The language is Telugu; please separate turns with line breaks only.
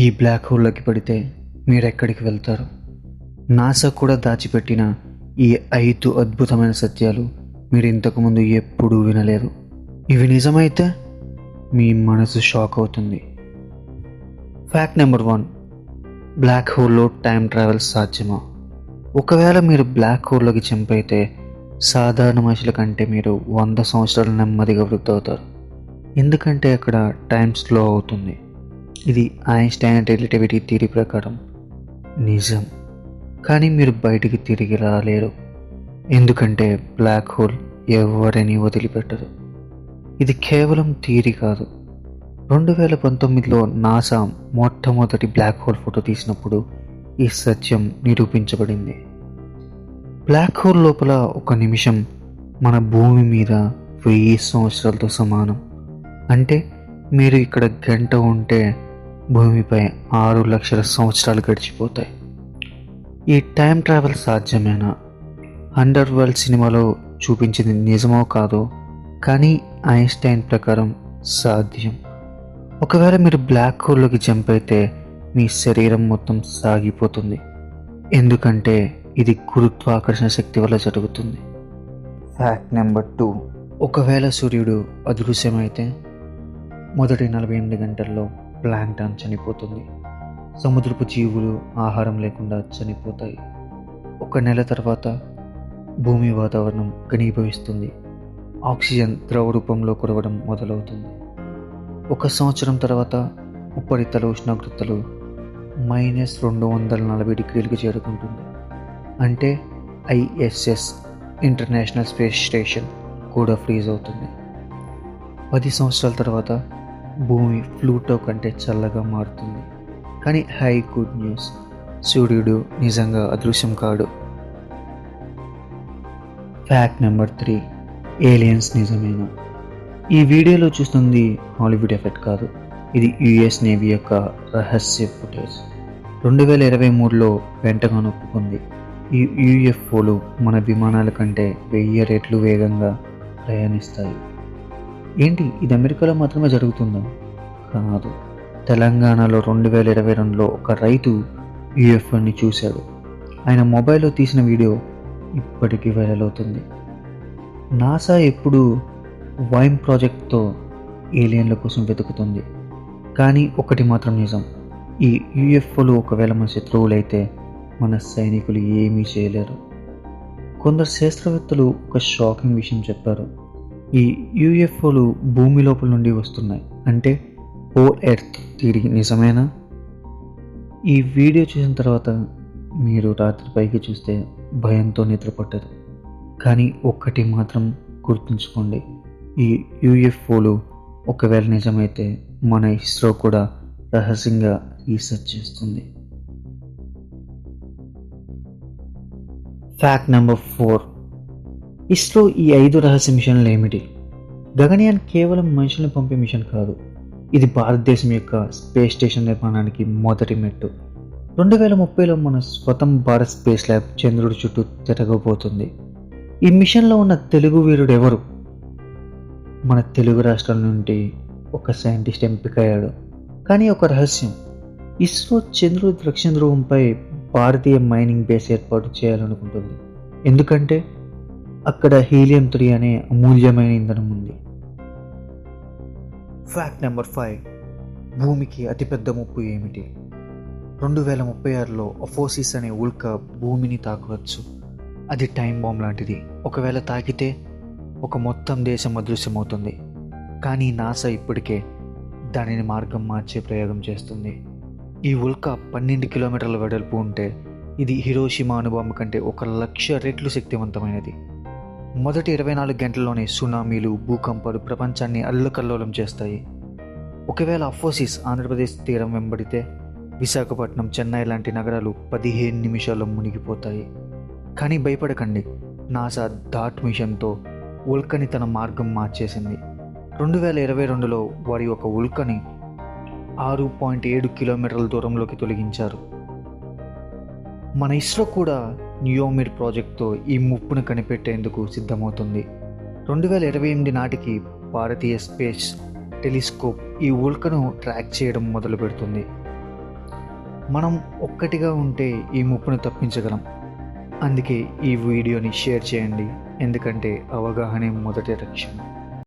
ఈ బ్లాక్ హోల్లోకి పడితే మీరు ఎక్కడికి వెళ్తారు? నాసా కూడా దాచిపెట్టిన ఈ ఐదు అద్భుతమైన సత్యాలు మీరు ఇంతకుముందు ఎప్పుడూ వినలేదు. ఇవి నిజమైతే మీ మనసు షాక్ అవుతుంది. Fact number one. బ్లాక్ హోల్లో టైం ట్రావెల్ సాధ్యమా? ఒకవేళ మీరు బ్లాక్ హోల్లోకి జంప్ అయితే సాధారణ మనుషుల కంటే మీరు వంద సంవత్సరాలు నెమ్మదిగా వృద్ధి అవుతారు ఎందుకంటే అక్కడ టైం స్లో అవుతుంది. ఇది ఐన్స్టైన్ రిలేటివిటీ థియరీ ప్రకారం నిజం. కానీ మీరు బయటికి తిరిగి రాలేరు. ఎందుకంటే బ్లాక్ హోల్ ఎవరిని వదిలిపెట్టదు. ఇది కేవలం థియరీ కాదు. రెండు వేల పంతొమ్మిదిలో నాసా మొట్టమొదటి బ్లాక్ హోల్ ఫోటో తీసినప్పుడు ఈ సత్యం నిరూపించబడింది. బ్లాక్ హోల్ లోపల ఒక నిమిషం మన భూమి మీద వెయ్యి సంవత్సరాలతో సమానం. అంటే మీరు ఇక్కడ గంట ఉంటే భూమిపై ఆరు లక్షల సంవత్సరాలు గడిచిపోతాయి. ఈ టైం ట్రావెల్ సాధ్యమేనా? అండర్ వరల్డ్ సినిమాలో చూపించింది నిజమో కాదో? కానీ ఐన్స్టైన్ ప్రకారం సాధ్యం. ఒకవేళ మీరు బ్లాక్ హోల్లోకి జంప్ అయితే మీ శరీరం మొత్తం సాగిపోతుంది. ఎందుకంటే ఇది గురుత్వాకర్షణ శక్తి వల్ల జరుగుతుంది. ఫ్యాక్ట్ నెంబర్ టూ ఒకవేళ సూర్యుడు అదృశ్యమైతే మొదటి నలభై ఎనిమిది గంటల్లో ప్లాంటాన్ చనిపోతుంది. సముద్రపు జీవులు ఆహారం లేకుండా చనిపోతాయి. ఒక నెల తర్వాత భూమి వాతావరణం ఘనీభవిస్తుంది. ఆక్సిజన్ ద్రవ రూపంలో కురవడం మొదలవుతుంది. ఒక సంవత్సరం తర్వాత ఉపరితల ఉష్ణోగ్రతలు మైనస్ రెండు వందల నలభై డిగ్రీలకు చేరుకుంటుంది. అంటే ఐఎస్ఎస్ ఇంటర్నేషనల్ స్పేస్ స్టేషన్ కూడా ఫ్రీజ్ అవుతుంది. పది సంవత్సరాల తర్వాత భూమి ఫ్లూటో కంటే చల్లగా మారుతుంది. కానీ హై గుడ్ న్యూస్. సూర్యుడు నిజంగా అదృశ్యం కాడు. Fact number three. ఏలియన్స్ నిజమేనా? ఈ వీడియోలో చూస్తుంది హాలీవుడ్ ఎఫెక్ట్ కాదు. ఇది యుఎస్ నేవీ యొక్క రహస్య ఫుటేజ్. రెండు వేల ఇరవై మూడులో పెంటగాన్ ఒప్పుకుంది. ఈ యుఎఫ్ఓలు మన విమానాల కంటే వెయ్యి రెట్లు వేగంగా ప్రయాణిస్తాయి. ఏంటి ఇది అమెరికాలో మాత్రమే జరుగుతుందా? కాదు. తెలంగాణలో రెండు వేల ఇరవై రెండులో ఒక రైతు యుఎఫ్ఓని చూశాడు. ఆయన మొబైల్లో తీసిన వీడియో ఇప్పటికీ వైరల్ అవుతుంది. నాసా ఎప్పుడు వైమ్ ప్రాజెక్ట్తో ఏలియన్ల కోసం వెతుకుతుంది. కానీ ఒకటి మాత్రం నిజం ఈ యుఎఫ్ఓలు ఒకవేళ మన శత్రువులైతే మన సైనికులు ఏమీ చేయలేరు. కొందరు శాస్త్రవేత్తలు ఒక షాకింగ్ విషయం చెప్పారు. ఈ యుఎఫ్ఓలు భూమి లోపల నుండి వస్తున్నాయి. అంటే ఓ ఎర్త్ తిరిగి నిజమేనా? ఈ వీడియో చూసిన తర్వాత మీరు రాత్రి పైకి చూస్తే భయంతో నిద్రపట్టదు కానీ ఒక్కటి మాత్రం గుర్తుంచుకోండి. ఈ యుఎఫ్ఓలు ఒకవేళ నిజమైతే మన ఇస్రో కూడా రహస్యంగా రీసెర్చ్ చేస్తుంది. ఫ్యాక్ట్ నెంబర్ ఫోర్ ఇస్రో ఈ ఐదు రహస్య మిషన్లు ఏమిటి? గగనయాన్ కేవలం మనుషులను పంపే మిషన్ కాదు. ఇది భారతదేశం యొక్క స్పేస్ స్టేషన్ నిర్మాణానికి మొదటి మెట్టు. రెండు వేల ముప్పైలో మన స్వతం భారత్ స్పేస్ ల్యాబ్ చంద్రుడి చుట్టూ తిరగబోతుంది. ఈ మిషన్లో ఉన్న తెలుగు వీరుడు ఎవరు? మన తెలుగు రాష్ట్రాల నుండి ఒక సైంటిస్ట్ ఎంపికయ్యాడు కానీ ఒక రహస్యం. ఇస్రో చంద్రుడి దక్షిణ ధ్రువంపై భారతీయ మైనింగ్ బేస్ ఏర్పాటు చేయాలనుకుంటుంది. ఎందుకంటే అక్కడ హీలియం త్రీ అనే అమూల్యమైన ఇంధనం ఉంది. ఫ్యాక్ట్ నెంబర్ ఫైవ్ భూమికి అతిపెద్ద ముప్పు ఏమిటి? రెండు వేల ముప్పై ఆరులో అఫోసిస్ అనే ఉల్క భూమిని తాకవచ్చు. అది టైం బాంబ్ లాంటిది. ఒకవేళ తాకితే ఒక మొత్తం దేశం అదృశ్యమవుతుంది. కానీ నాసా ఇప్పటికే దానిని మార్గం మార్చే ప్రయోగం చేస్తుంది. ఈ ఉల్క పన్నెండు కిలోమీటర్ల వెడల్పు ఉంటే ఇది హిరోషిమా అనుబాంబు కంటే ఒక లక్ష రెట్లు శక్తివంతమైనది. మొదటి ఇరవై నాలుగు గంటల్లోనే సునామీలు భూకంపాలు ప్రపంచాన్ని అల్లకల్లోలం చేస్తాయి. ఒకవేళ అఫోసిస్ ఆంధ్రప్రదేశ్ తీరం వెంబడితే విశాఖపట్నం చెన్నై లాంటి నగరాలు పదిహేను నిమిషాల్లో మునిగిపోతాయి. కానీ భయపడకండి. నాసా డాట్ మిషన్తో ఉల్కని తన మార్గం మార్చేసింది. రెండు వేల ఇరవై రెండులో వారి ఒక ఉల్కని ఆరు పాయింట్ ఏడు కిలోమీటర్ల దూరంలోకి తొలగించారు. మన ఇస్రో కూడా న్యూయోమిడ్ ప్రాజెక్ట్తో ఈ ముప్పును కనిపెట్టేందుకు సిద్ధమవుతుంది. రెండు వేల ఇరవై ఎనిమిది నాటికి భారతీయ స్పేస్ టెలిస్కోప్ ఈ ఉల్కను ట్రాక్ చేయడం మొదలు పెడుతుంది. మనం ఒక్కటిగా ఉంటే ఈ ముప్పును తప్పించగలం. అందుకే ఈ వీడియోని షేర్ చేయండి. ఎందుకంటే అవగాహనే మొదటి రక్షణ